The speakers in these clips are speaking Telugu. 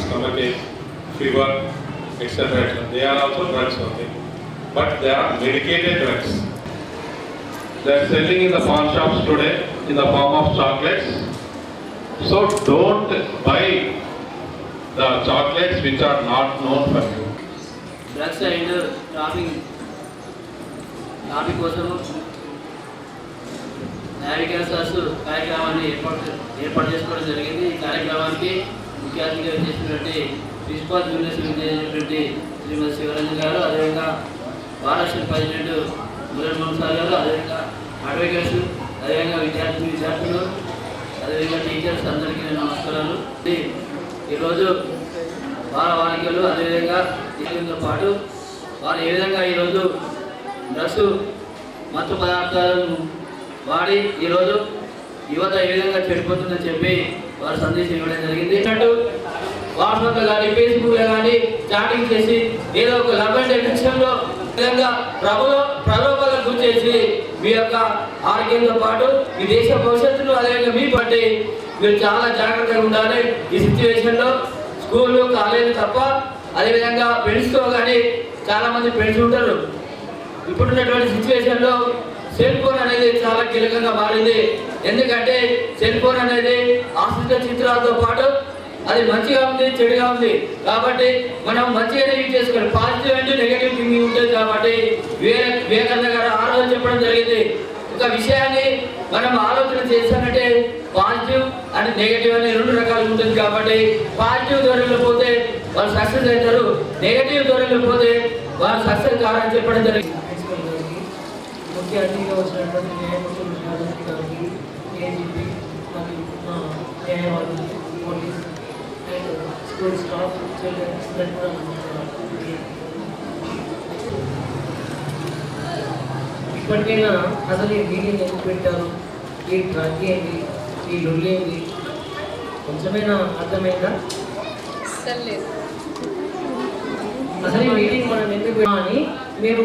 stomachache, fever, etc. etc. They are also drugs only, but they are medicated drugs. They are selling in the pawn shops today in the form of chocolates. So don't buy the chocolates which are not known for you. Drugs and traffic traffic కోసం నావిగేషన్స్ కార్యక్రమాన్ని ఏర్పాటు ఏర్పాటు చేసుకోవడం జరిగింది ఈ కార్యక్రమానికి ముఖ్య చేసినటువంటి ప్రిన్సిపాల్ జూనియర్ చేసినటువంటి శ్రీమతి శివరంజన్ గారు అదేవిధంగా మహారాష్ట్ర ప్రెసిడెంట్ మురళీ మోహన్ సార్ గారు అదేవిధంగా అడ్వకేట్స్ అదేవిధంగా విద్యార్థి విద్యార్థులు అదేవిధంగా టీచర్స్ అందరికీ నమస్కారాలు. ఈరోజు వార వారికలు అదేవిధంగా దీనితో పాటు వారు ఏ విధంగా ఈరోజు డ్రస్సు మత్తు పదార్థాలను వాడి ఈరోజు యువత ఏ విధంగా చెడిపోతుందని చెప్పి వారు సందేశం ఇవ్వడం జరిగింది. అటు వాట్సాప్లో కానీ ఫేస్బుక్లో కానీ చాటింగ్ చేసి ఏదో ఒక లభ్యత విషయంలో విధంగా ప్రభులో ప్రలోభాలకు గురి చేసి మీ యొక్క ఆరోగ్యంతో పాటు మీ దేశ భవిష్యత్తును అదేవిధంగా మీ పట్టి మీరు చాలా జాగ్రత్తగా ఉండాలి. ఈ సిచ్యువేషన్లో స్కూళ్ళు కాలేజీలు తప్ప అదేవిధంగా ఫ్రెండ్స్తో కానీ చాలామంది ఫ్రెండ్స్ ఉంటారు. ఇప్పుడున్నటువంటి సిచ్యువేషన్లో సెల్ ఫోన్ అనేది చాలా కీలకంగా మారింది. ఎందుకంటే సెల్ ఫోన్ అనేది ఆశ్రిత చిత్రాలతో పాటు అది మంచిగా ఉంది చెడుగా ఉంది. కాబట్టి మనం మంచిగానే యూజ్ చేసుకోవాలి. పాజిటివ్ అంటే నెగిటివ్ థింకింగ్ ఉంటుంది కాబట్టి వివేక వివేకానంద గారు ఆ రోజు చెప్పడం జరిగింది. ఒక విషయాన్ని మనం ఆలోచన చేశామంటే పాజిటివ్ అండ్ నెగిటివ్ అనే రెండు రకాలు ఉంటుంది కాబట్టి పాజిటివ్ ధోరణిలో పోతే వాళ్ళు సక్సెస్ అవుతారు నెగిటివ్ ధోరణిలో పోతే వాళ్ళు సక్సెస్ కావాలని చెప్పడం జరిగింది. ముఖ్య అతిథిగా వచ్చినటువంటి న్యాయమూర్తులు శ్రీరాజు గారికి ఏజీపీ మరియు న్యాయవాదులు police and school staff children కూడా. ఇప్పటికైనా అసలు ఈ మీటింగ్ ఎందుకు పెట్టారు? ఈ డ్రగ్ ఏంటి? ఈ లొల్లి ఏంటి? కొంచెమైనా అర్థమైందా? అసలు ఈ మీటింగ్ మనం ఎందుకు అని మీరు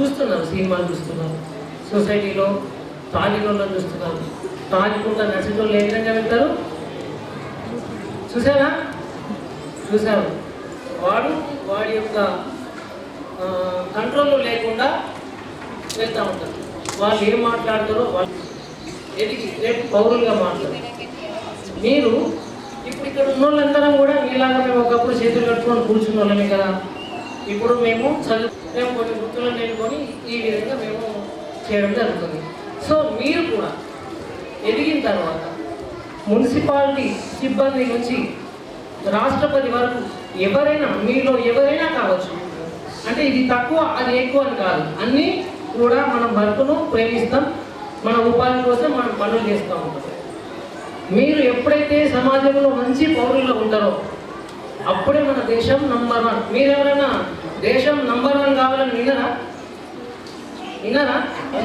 చూస్తున్నాం సినిమాలు చూస్తున్నారు. సొసైటీలో తాగిలోళ్ళని చూస్తున్నారు. తాగికుండా నడిచేటోళ్ళు ఏ విధంగా వెళ్తారు చూసారా? చూసారు. వాడు వాడి యొక్క కంట్రోల్లో లేకుండా వెళ్తూ ఉంటారు. వాళ్ళు ఏం మాట్లాడతారో వాళ్ళు ఎదిగి రేపు పౌరులుగా మాట్లాడతారు. మీరు ఇప్పుడు ఇక్కడ ఉన్న వాళ్ళందరం కూడా మీలాగా మేము ఒకప్పుడు చేతులు కట్టుకొని కూర్చున్న వాళ్ళమే కదా. ఇప్పుడు మేము చదువు మేము కొన్ని వృత్తులను నేర్చుకొని ఈ విధంగా మేము చేయడం జరుగుతుంది. సో మీరు కూడా ఎదిగిన తర్వాత మున్సిపాలిటీ సిబ్బంది నుంచి రాష్ట్రపతి వరకు ఎవరైనా మీలో ఎవరైనా కావచ్చు అంటే ఇది తక్కువ అది ఎక్కువ అని కాదు. అన్నీ కూడా మనం వర్క్ను ప్రేమిస్తాం మన ఉపాధి కోసం మనం పనులు చేస్తూ ఉంటాం. మీరు ఎప్పుడైతే సమాజంలో మంచి పౌరుల్లో ఉంటారో అప్పుడే మన దేశం నంబర్ వన్ మీరెవరైనా దేశం నంబర్ వన్ కావాలని వినరా? వినరా?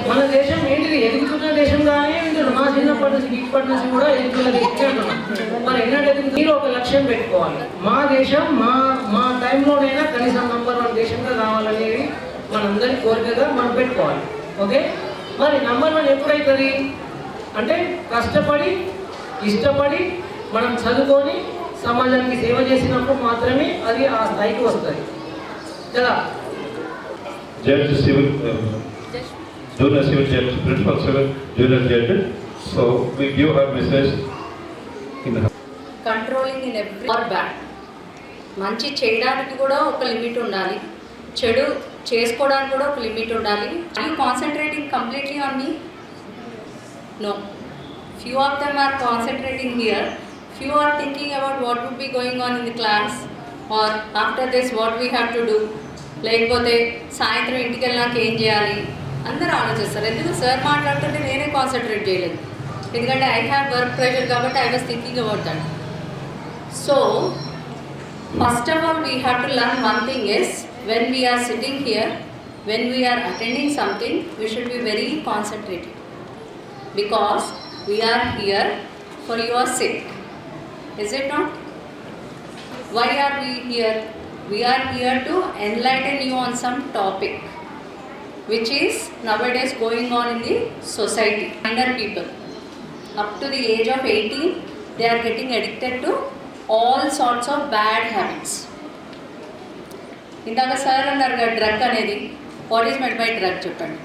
మన దేశం ఏంటిది? ఎదుగుతున్న దేశం కానీ వింటారు మా చిన్నప్పటి నుంచి ఇప్పటి నుంచి కూడా ఎదుగుతున్నది అంటున్నాం. మరి ఎన్నడూ మీరు ఒక లక్ష్యం పెట్టుకోవాలి. మా దేశం మా మా టైంలోనైనా కనీసం నంబర్ వన్ దేశంగా కావాలనేది మనందరి కోరికగా మనం పెట్టుకోవాలి. ఓకే? మరి నంబర్ వన్ ఎప్పుడైతుంది? అంటే కష్టపడి ఇష్టపడి మనం చదువుకొని సమాజానికి సేవ చేసినప్పుడు మాత్రమే అది ఆ స్థాయికి వస్తుంది. Judge civil junior civil judge principal civil junior judge so we give her message controlling in every or bad మంచి చేయడానికి కూడా ఒక లిమిట్ ఉండాలి. చెడు చేసుకోవడానికి కూడా ఒక లిమిట్ ఉండాలి. I concentrating completely on me no few of them are concentrating here few are thinking about what would be going on in the class or after this what we have to do లేకపోతే సాయంత్రం ఇంటికి వెళ్ళాక ఏం చేయాలి? అందరూ ఆలోచిస్తారు. ఎందుకు సార్ మాట్లాడుతుంటే నేనే కాన్సన్ట్రేట్ చేయలేదు. ఎందుకంటే ఐ హ్యావ్ వర్క్ ప్రెషర్ కాబట్టి I was thinking about that so first of all we have to learn one thing is when we're sitting here when we're attending something we should be very concentrated because we're here for your your is it not why are we here? We are here to enlighten you on some topic which is nowadays going on in the society. under people up to the age of 18 they are getting addicted to all sorts of bad habits. ఇందాక సార్ అన్నారు కదా డ్రగ్ అనేది what is made by drug చెప్పండి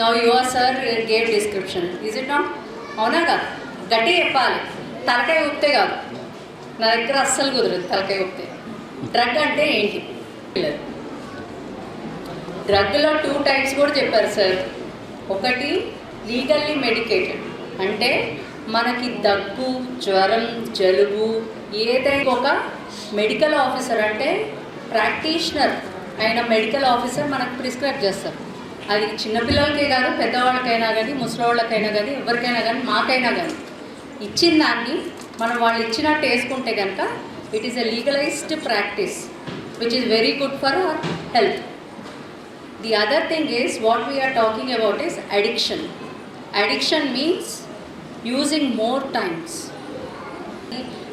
now your sir gave description is it not అవునా కాదు గట్టి చెప్పాలి తలకాయ ఊపితే కాదు నా దగ్గర అస్సలు కుదరదు తలకాయ ఊపితే డ్రగ్ అంటే ఏంటి? పిల్లలు డ్రగ్లో టూ టైప్స్ కూడా చెప్పారు సార్ ఒకటి లీగల్లీ మెడికేటెడ్ అంటే మనకి దగ్గు జ్వరం జలుబు ఏదైనా ఒక మెడికల్ ఆఫీసర్ అంటే ప్రాక్టీషనర్ అయిన మెడికల్ ఆఫీసర్ మనకు ప్రిస్క్రైబ్ చేస్తారు. అది చిన్నపిల్లలకే కాదు పెద్దవాళ్ళకైనా కానీ ముసలివాళ్ళకైనా కానీ ఎవరికైనా కానీ మాకైనా కానీ. ఇచ్చిన దాన్ని మనం వాళ్ళు ఇచ్చినట్టు వేసుకుంటే కనుక it is a legalized practice which is very good for our health the other thing is what we're talking about is addiction addiction means using more times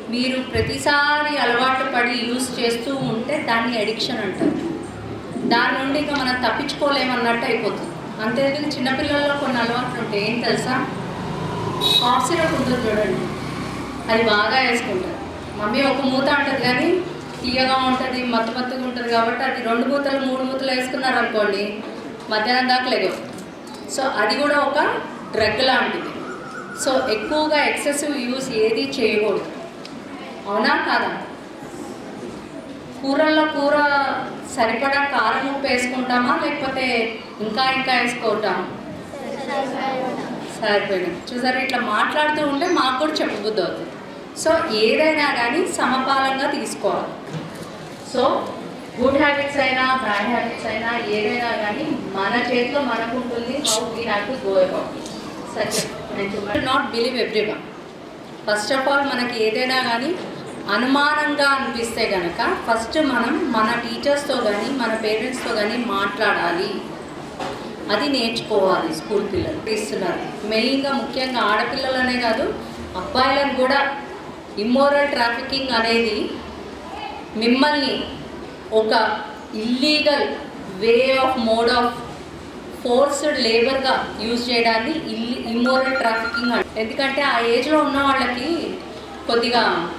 మీరు ప్రతిసారి అలవాటు పడి యూస్ చేస్తూ ఉంటే దాన్ని అడిక్షన్ అంటారు. దాని నుండి ఇంకా మనం తప్పించుకోలేమన్నట్టు అయిపోతుంది. అంతేందుకు చిన్నపిల్లల్లో కొన్ని అలవాట్లు ఉంటాయి. ఏం తెలుసా? కాఫ్ సిరప్ ఉంటుంది చూడండి. అది బాగా వేసుకుంటారు. మమ్మీ ఒక మూత అంటది కానీ తీయగా ఉంటుంది మత్తు మత్తుగా ఉంటుంది కాబట్టి అది రెండు మూతలు మూడు మూతలు వేసుకున్నారు అనుకోండి మధ్యాహ్నం దాకా లేవు సో అది కూడా ఒక డ్రగ్ లాంటిది. సో ఎక్కువగా ఎక్సెసివ్ యూస్ ఏది చేయకూడదు. అవునా కాదా? కూరల్లో కూర సరిపడా కారం ఉప్పు వేసుకుంటామా లేకపోతే ఇంకా ఇంకా వేసుకుంటాం సరిపోయింది చూసారు ఇట్లా మాట్లాడుతూ ఉంటే మాకు కూడా చెప్పబుద్ధి అవుతుంది. సో ఏదైనా కానీ సమపాలంగా తీసుకోవాలి. సో గుడ్ హ్యాబిట్స్ అయినా బ్యాడ్ హ్యాబిట్స్ అయినా ఏదైనా కానీ మన చేతిలో మనకు ఉంటుంది how we have to go about such not believe everyone first of all మనకి ఏదైనా కానీ అనుమానంగా అనిపిస్తే కనుక ఫస్ట్ మనం మన టీచర్స్తో కానీ మన పేరెంట్స్తో కానీ మాట్లాడాలి. అది నేర్చుకోవాలి స్కూల్ పిల్లలు. ఇస్తున్నారు. మెయిన్గా ముఖ్యంగా ఆడపిల్లలనే కాదు అబ్బాయిలను కూడా ఇమ్మోరల్ ట్రాఫికింగ్ అనేది మిమ్మల్ని ఒక illegal way of mode of forced లేబర్గా use చేయడాన్ని ఇల్ ఇమ్మోరల్ ట్రాఫికింగ్ అంట. ఎందుకంటే ఆ ఏజ్లో ఉన్న వాళ్ళకి కొద్దిగా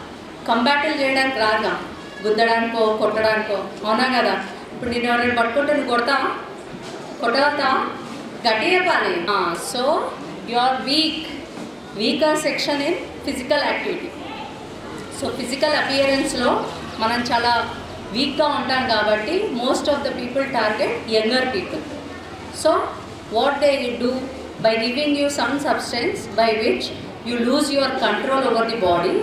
కంబాటిల్ చేయడానికి రాదుగా. గుద్దడానికో కొట్టడానికో. అవునా కదా? ఇప్పుడు నేను ఎవరైనా పట్టుకుంటే నువ్వు కొడతా? కొట్టగలుగుతా? గట్టి చెప్పాలి. So you are weak weaker section in physical activity so physical అపియరెన్స్లో మనం చాలా వీక్గా ఉంటాం కాబట్టి most of the people target younger people so what they do by giving you some substance by which you lose your control over the body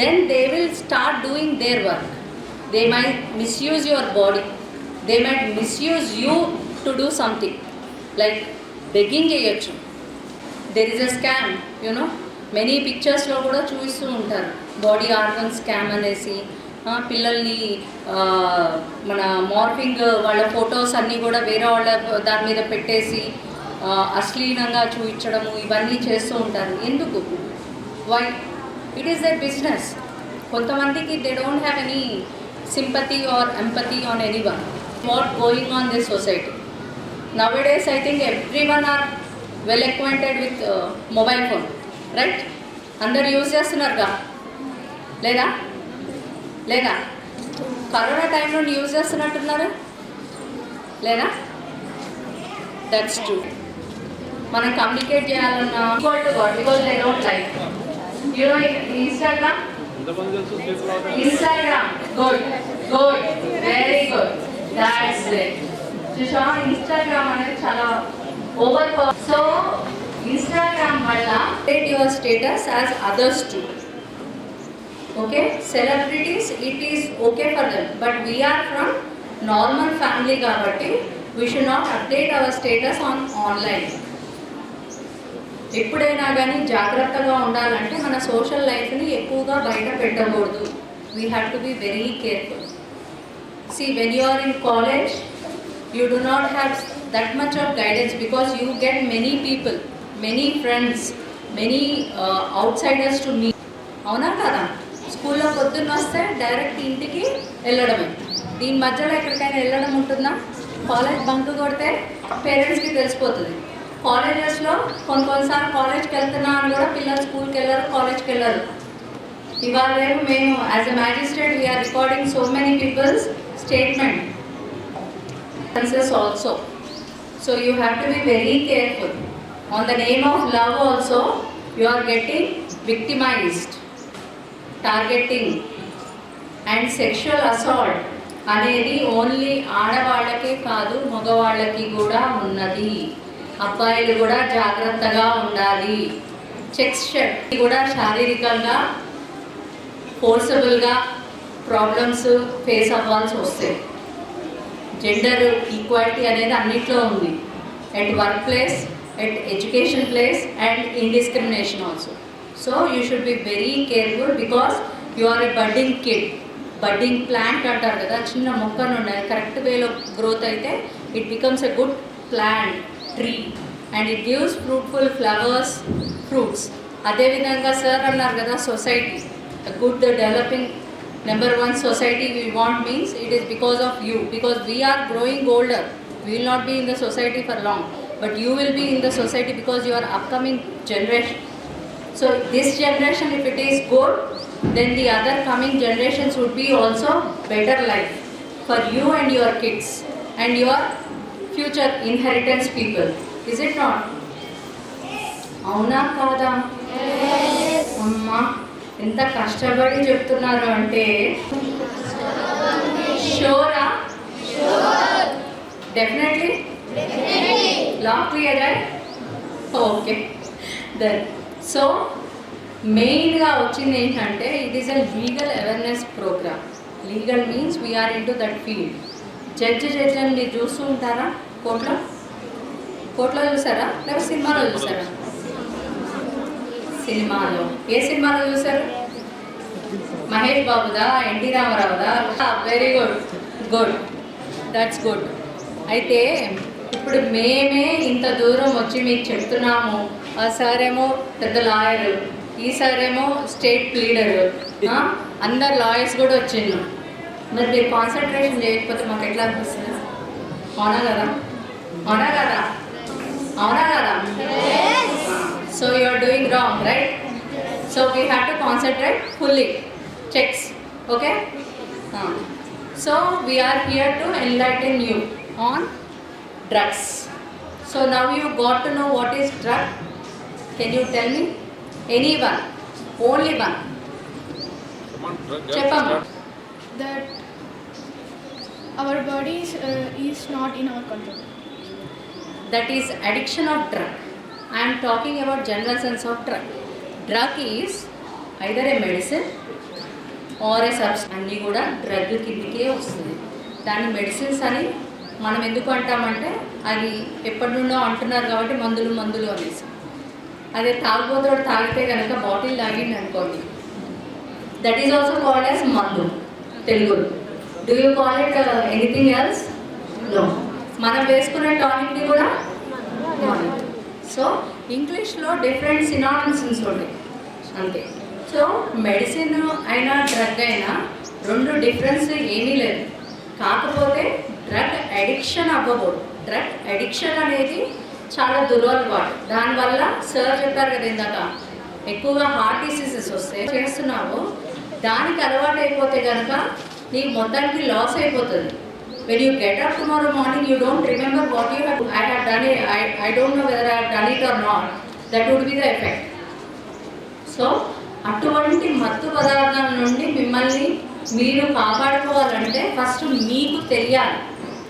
then they will start doing their work they may misuse your body they might misuse you to do something like begging చేయొచ్చు. There is a scam you know many పిక్చర్స్లో కూడా చూపిస్తూ ఉంటారు. బాడీ ఆర్గన్ స్కామ్ అనేసి పిల్లల్ని మన మార్ఫింగ్ వాళ్ళ ఫొటోస్ అన్నీ కూడా వేరే వాళ్ళ దాని మీద పెట్టేసి అశ్లీలంగా చూపించడము ఇవన్నీ చేస్తూ ఉంటారు. ఎందుకు? Why it is their business కొంతమందికి they don't have any sympathy or empathy on any one what going on this society nowadays I think every one are well with with mobile phone right అందరు యూజ్ చేస్తున్నారుగా. లేదా? లేదా? కరోనా టైంలో యూజ్ చేస్తున్నట్టున్నారు? లేదా? దట్స్ ట్రూ మనం కమ్యూనికేట్ చేయాలన్నా equal to God because they don't like you know Instagram Instagram good good very good that's great చూసా ఇన్స్టాగ్రామ్ అనేది చాలా ఓవర్ సో ఇన్స్టాగ్రామ్ వల్ల Tate your status as others to okay celebrities it is okay for them but we're from normal family కాబట్టి we should not update our status on online ఎప్పుడైనా కానీ జాగ్రత్తగా ఉండాలంటే మన సోషల్ లైఫ్ని ఎక్కువగా బయట పెట్టకూడదు. We have to be very careful see when you are in college, you do not have that much of guidance because you get many many friends many outsiders to me అవునా కదా? స్కూల్లో పొద్దున్న వస్తే డైరెక్ట్ ఇంటికి వెళ్ళడమే. దీని మధ్యలో ఎక్కడికైనా వెళ్ళడం ఉంటుందా? కాలేజ్ బంక్ కొడితే పేరెంట్స్కి తెలిసిపోతుంది. కాలేజెస్లో కొన్ని కొన్నిసార్లు కాలేజ్కి వెళ్తున్నా అని కూడా పిల్లలు స్కూల్కి వెళ్ళరు కాలేజ్కి వెళ్ళరు. ఇవాళ రేపు మేము as a magistrate we're recording so many peoples statement also so you have to be very careful on the name of love also you are getting victimized targeting and sexual assault అనేది ఓన్లీ ఆడవాళ్ళకే కాదు మగవాళ్ళకి కూడా ఉన్నది. అబ్బాయిలు కూడా జాగ్రత్తగా ఉండాలి. చెక్స్ షర్ట్ కూడా శారీరకంగా ఫోర్సబుల్గా ప్రాబ్లమ్స్ ఫేస్ అవ్వాల్సి వస్తాయి. జెండర్ ఈక్వాలిటీ అనేది అన్నిట్లో ఉంది. At work place at education place and indiscrimination also so you should be very careful because you are a budding kid budding plant అంటారు కదా చిన్న మొక్క నుండి అది కరెక్ట్ వేలో గ్రోత్ అయితే it becomes a good plant tree and it gives fruitful flowers fruits అదేవిధంగా సార్ అన్నారు కదా society good developing number one society we want means it is because of you because we're growing older we will not be in the society for long but you will be in the society because you are upcoming generation So this generation, if it is good, then the other coming generations would be also better life for you and your kids and your future inheritance people. Is it not? అవునా కాదా అమ్మా ఎంత కష్టపడి చెప్తున్నారు అంటే షోరా definitely long clear okay then so మెయిన్గా వచ్చింది ఏంటంటే it is a legal awareness programme legal means we're into that field judge judge మీరు చూస్తూ ఉంటారా? కోర్టులో కోర్టులో చూసారా? లేకపోతే సినిమాలో చూసారా? సినిమాలో. ఏ సినిమాలో చూసారు? మహేష్ బాబుదా? NT రామారావుదా? Very good good that's good అయితే ఇప్పుడు మేమే ఇంత దూరం వచ్చి మీకు చెప్తున్నాము. ఆ సార్ ఏమో పెద్ద లాయరు ఈసారేమో స్టేట్ లీడరు. అందరు లాయర్స్ కూడా వచ్చిండు మరి మీరు కాన్సన్ట్రేషన్ చేయకపోతే మాకు ఎట్లా అనిపిస్తుంది? అవునా కదా? అవునా కదా? అవునా కదా? So you are doing wrong right so we have to concentrate fully checks okay so we here to enlighten you on drugs so now you got to know what is drug can you tell me any one only one చెప్పమ్మ that our body is not in our control that is addiction of drug I'm talking about general sense of drug drug is either a medicine or ఏ సబ్స్ అన్నీ కూడా డ్రగ్ కిందికే వస్తుంది. దాని మెడిసిన్స్ అని మనం ఎందుకు అంటామంటే అది ఎప్పటి నుండో అంటున్నారు కాబట్టి మందులు మందులు అనేసి. అదే తాగుబోతుడు తాగితే కనుక బాటిల్ తాగింది అనుకోండి. That is also called as మందు Telugu. Do you call it anything else no మనం వేసుకునే టానిక్ని కూడా సో ఇంగ్లీష్లో డిఫరెంట్ సినానిమ్స్ ఉంటాయి. అంతే. సో మెడిసిన్ అయినా డ్రగ్ అయినా రెండు డిఫరెన్స్ ఏమీ లేదు. కాకపోతే డ్రగ్ అడిక్షన్ అవ్వకూడదు. డ్రగ్ అడిక్షన్ అనేది చాలా దురలవాటు దానివల్ల సార్ చెప్పారు కదా ఇందాక ఎక్కువగా హార్ట్ డిసీజెస్ వస్తాయి చేస్తున్నావు దానికి అలవాటు అయిపోతే కనుక నీకు మొత్తానికి లాస్ అయిపోతుంది. When you get up tomorrow morning you don't remember what you have I have done I I don't know whether I have done it or not that would be the effect so అటువంటి మత్తు పదార్థాల నుండి మిమ్మల్ని మీరు కాపాడుకోవాలంటే ఫస్ట్ మీకు తెలియాలి.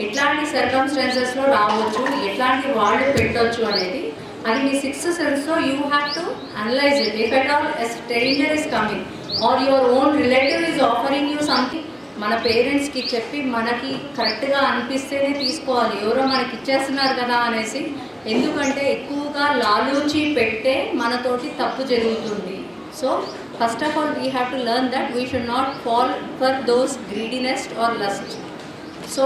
ఎట్లాంటి సర్కమ్స్టాన్సెస్లో రావచ్చు ఎట్లాంటి వాళ్ళు పెట్టవచ్చు అనేది అది మీ sixth సెన్స్లో you have to analyse it if at all yes stranger is coming or your own relative is offering you something మన పేరెంట్స్కి చెప్పి మనకి కరెక్ట్గా అనిపిస్తేనే తీసుకోవాలి. ఎవరో మనకి ఇచ్చేస్తున్నారు కదా అనేసి ఎందుకంటే ఎక్కువగా లాలూచి పెట్టే మనతోటి తప్పు జరుగుతుంది. So first of all we have to learn that we should not fall for those greediness or lust so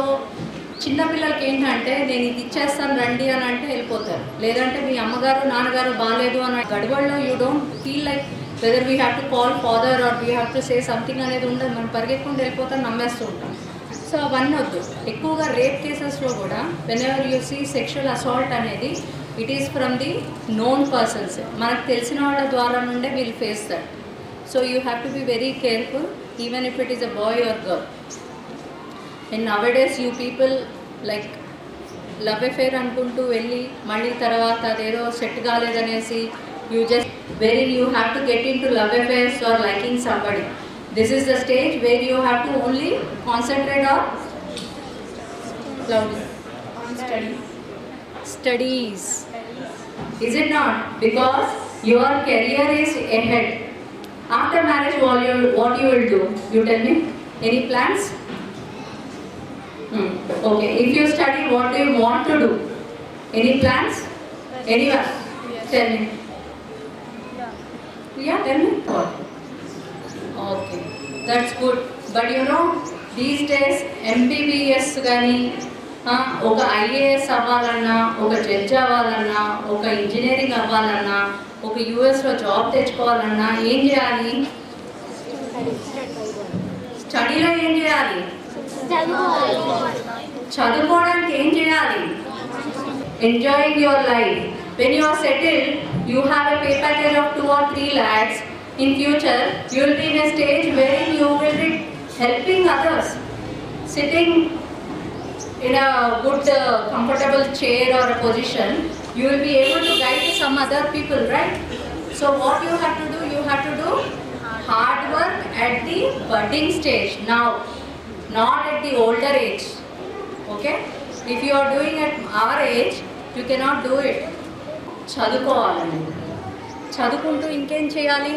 చిన్నపిల్లలకి ఏంటంటే నేను ఇది ఇచ్చేస్తాను రండి అని అంటే వెళ్ళిపోతారు. లేదంటే మీ అమ్మగారు నాన్నగారు బాగాలేదు అని గడవల్లో you don't feel like whether we have to call father or we have to say something అనేది ఉండదు. మనం పరిగెత్తుకుంటూ వెళ్ళిపోతాం నమ్మేస్తూ ఉంటాం. సో అవన్నీ వద్దు. ఎక్కువగా రేప్ కేసెస్లో కూడా whenever you see sexual assault అనేది it is from the known persons మనకు తెలిసిన వాళ్ళ ద్వారా నుండే వీళ్ళు face that so you have to be very careful even if it is a boy or girl and nowadays you people like love affair అనుకుంటూ వెళ్ళి మళ్ళీ తర్వాత అదేదో set కాలేదనేసి you just very you have to get into love affairs or liking somebody this is the stage where you have to only concentrate on love On study. studies. Is it not? Because your career is ahead. After marriage, what you what you will do? You tell me. Hmm. Okay. If you study, what do you want to do? Any plans? Anyone? Yes. Tell me. Yeah. Yeah, tell me. Okay, that's good. But you know, these days MBBS కానీ ఒక ఐఏఎస్ అవ్వాలన్నా ఒక జడ్జ్ అవ్వాలన్నా ఒక ఇంజనీరింగ్ అవ్వాలన్నా ఒక యూఎస్లో జాబ్ తెచ్చుకోవాలన్నా ఏం చేయాలి స్టడీలో ఏం చేయాలి చదువుకోవడానికి ఏం చేయాలి enjoying your life when you are settled you have a pay package of two or three lakhs in future you will be in a stage very you will be helping others sitting in a good uh, comfortable chair or a position you will be able to guide some other people right so what you have to do you have to do hard work at the budding stage now not at the older age okay if you are doing at our age you cannot do it చదువుకోవాలండి చదువుకుంటూ ఇంకేం చేయాలి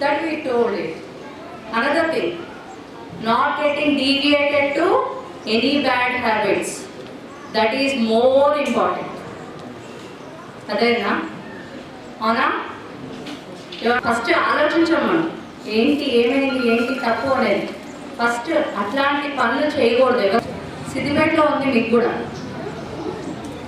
that we told it another thing not getting deviated to any bad habits. That is more important. అదేనా అవునా ఫస్ట్ ఆలోచించాం మనం ఏంటి ఏమైంది ఏంటి తప్పు అనేది. ఫస్ట్ అట్లాంటి పనులు చేయకూడదు. సిద్దిపేటలో ఉంది మీకు కూడా.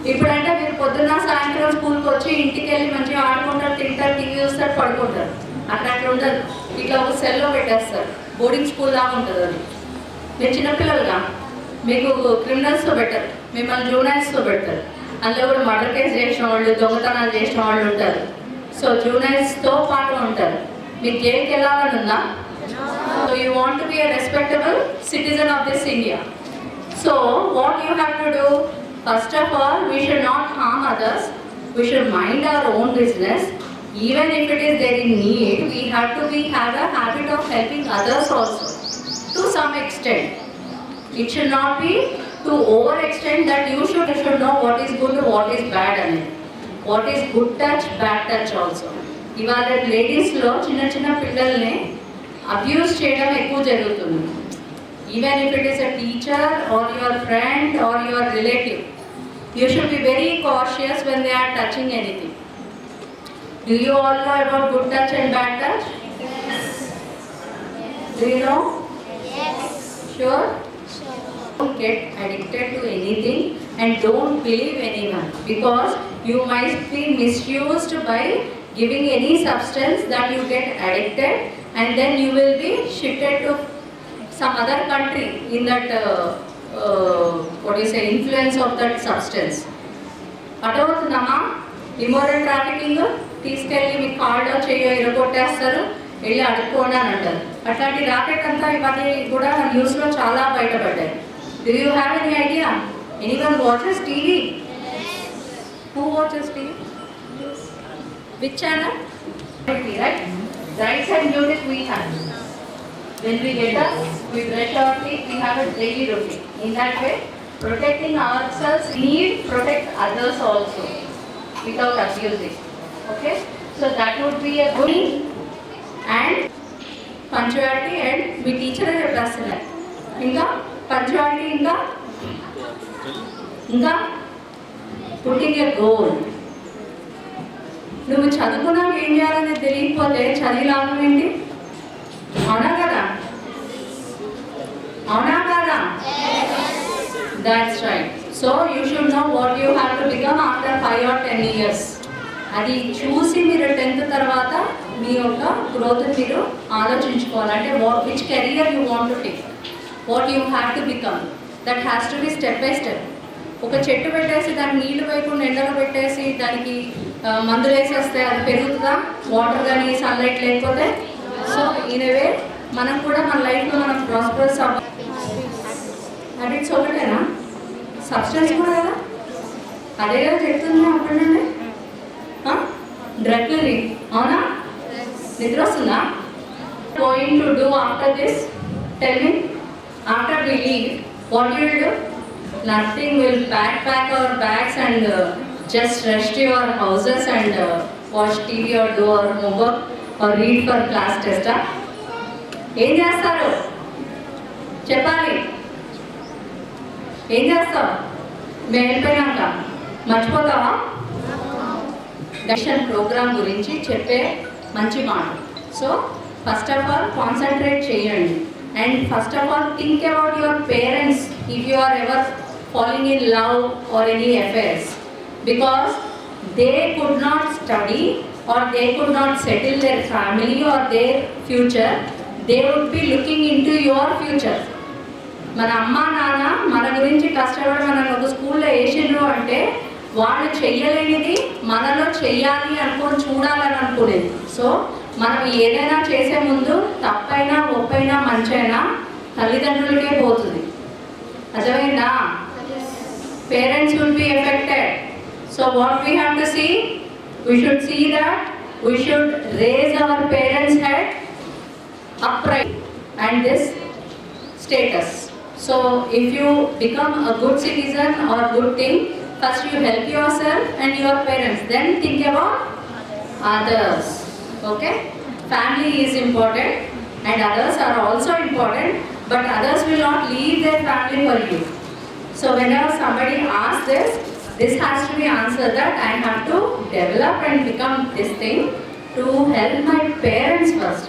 ఇప్పుడంటే మీరు పొద్దున్న సాయంత్రం స్కూల్కి వచ్చి ఇంటికి వెళ్ళి మంచిగా ఆడుకుంటారు తింటారు టీవీ చూస్తారు పడుకుంటారు. అట్లా అట్లా ఉండదు. ఇట్లా ఒక సెల్లో పెట్టేస్తారు. బోర్డింగ్ స్కూల్ లాగా ఉంటుంది అది. మీరు చిన్నపిల్లలుగా. మీకు క్రిమినల్స్తో పెట్టరు. మిమ్మల్ని జూనైల్స్తో పెడతారు అందులో కూడా మర్డర్ కేసు చేసిన వాళ్ళు దొంగతనాలు చేసిన వాళ్ళు ఉంటారు. సో జూనైల్స్తో పాటు ఉంటారు. మీకు జైలుకి వెళ్ళాలని ఉందా so you want to be a respectable citizen of this India So what you have to do, first of all, we should not harm others. We should mind our own business. Even if it is there in need, we have to be have a habit of helping others also to some extent. It should not be to overextend that you should, you should know what is good, what is bad and what is good touch, bad touch also. ఇవాళ లేడీస్లో చిన్న చిన్న పిల్లల్ని అబ్యూస్ చేయడం ఎక్కువ జరుగుతుంది even if it is a teacher or your friend or your relative. You should be very cautious when they are touching anything. Do you all know about good touch and bad touch? Do you know? Sure? Don't get addicted to anything and don't believe anyone because you might be misused by giving any substance that you get addicted and then you will be shifted to some other country in that uh, uh, what do you say influence of that substance అర్థమవుతుందమ్మా ఇమోరల్ ట్రాఫికింగ్ తీసుకెళ్ళి మీ కార్డు చేయో ఇరగొట్టేస్తారు వెళ్ళి అడుక్కోండి అని అంటారు అట్లాంటి రాకెట్ అంతా ఇవన్నీ కూడా న్యూస్లో చాలా బయటపడ్డాయి do you have any idea any one watches TV who watches TV Which channel right right side music we have When we get up, we brush our teeth, we have a daily routine. In that way, protecting ourselves, need protect others also without abusing. Okay? So that would be a good and punctuality and మీ టీచర్ చెప్పేస్తున్నారు ఇంకా పంచువాలిటీ ఇంకా ఇంకా పుట్టింగ్ ఎ గోల్ నువ్వు చదువుకున్నాక ఏం చేయాలనేది తెలియకపోతే చదివి లాభం ఏంటి అవునా కదా? అవునా కదా? That's right so you should know what you have to become after five or ten years అది చూసి మీరు టెన్త్ తర్వాత మీ యొక్క గ్రోత్ మీరు ఆలోచించుకోవాలి అంటే what which career you want to take what you have to become that has to be step by step ఒక చెట్టు పెట్టేసి దానికి నీళ్ళు వేయకుండా ఎండలో పెట్టేసి దానికి మందులు వేసేస్తే అది పెరుగుతుందా? వాటర్ కానీ సన్లైట్ లేకపోతే? సో ఇనవే మనం కూడా మన లైఫ్లో మనం ప్రాస్పరస్ హ్యాబిట్స్ ఒకటేనా? సబ్స్టెన్స్ కూడా కదా? అదే కదా చెప్తుంది అప్పుడండి డ్రగ్ అవునా? నిద్ర వస్తుందా? Going to do after this tell me after we leave what you do nothing will pack pack our just and just rest your houses and watch TV or do our homework or read for class టెస్టా ఏం చేస్తారు? చెప్పాలి. ఏం చేస్తావు? మేము వెళ్ళిపోయినాక మర్చిపోతావా? దర్శన్ ప్రోగ్రామ్ గురించి చెప్పే మంచి మాట. So first of all concentrate చేయండి. And first of all think about your parents if you are ever following in love or any affairs because they could not study or they could not settle their family or their future they would be looking into your future మన అమ్మ నాన్న మన గురించి కష్టపడి మనల్ని ఒక స్కూల్లో వేసిండ్రు అంటే వాళ్ళు చెయ్యలేనిది మనలో చెయ్యాలి అనుకొని చూడాలని అనుకునేది సో మనం ఏదైనా చేసే ముందు తప్పైనా ఒప్పైనా మంచైనా తల్లిదండ్రులకే పోతుంది. అర్థమైందా? Parents will be affected So what we have to see? We should see that we should raise our parents' head upright and this status. So if you become a good citizen or good thing, first you help yourself and your parents, then think about others. Okay? Family is important and others are also important, but others will not leave their family for you. So whenever somebody asks this, this has to be answered that I have to develop and become this thing to help my parents first.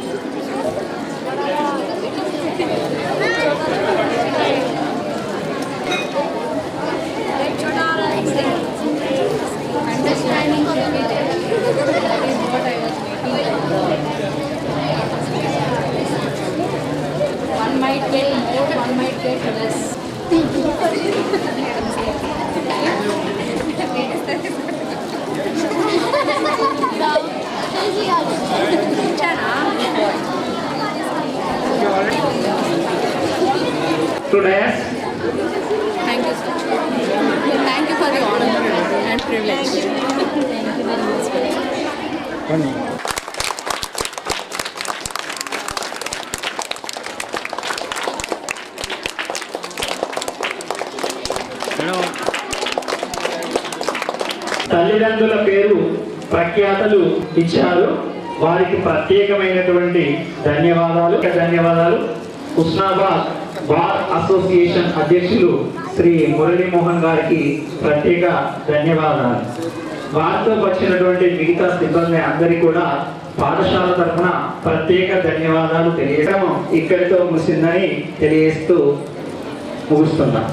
to dance. Thank you, sir. Thank you for the honor and privilege. తల్లిదండ్రుల పేరు ప్రఖ్యాతలు ఇచ్చారు వారికి ప్రత్యేకమైనటువంటి ధన్యవాదాలు ధన్యవాదాలు హుస్నాబాద్ బార్ అసోసియేషన్ అధ్యక్షులు శ్రీ మురళీమోహన్ గారికి ప్రత్యేక ధన్యవాదాలు. వారితో వచ్చినటువంటి మిగతా సిబ్బంది అందరికీ కూడా పాఠశాల తరఫున ప్రత్యేక ధన్యవాదాలు తెలియటం ఇక్కడితో ముగిసిందని తెలియజేస్తూ ముగుస్తున్నాం.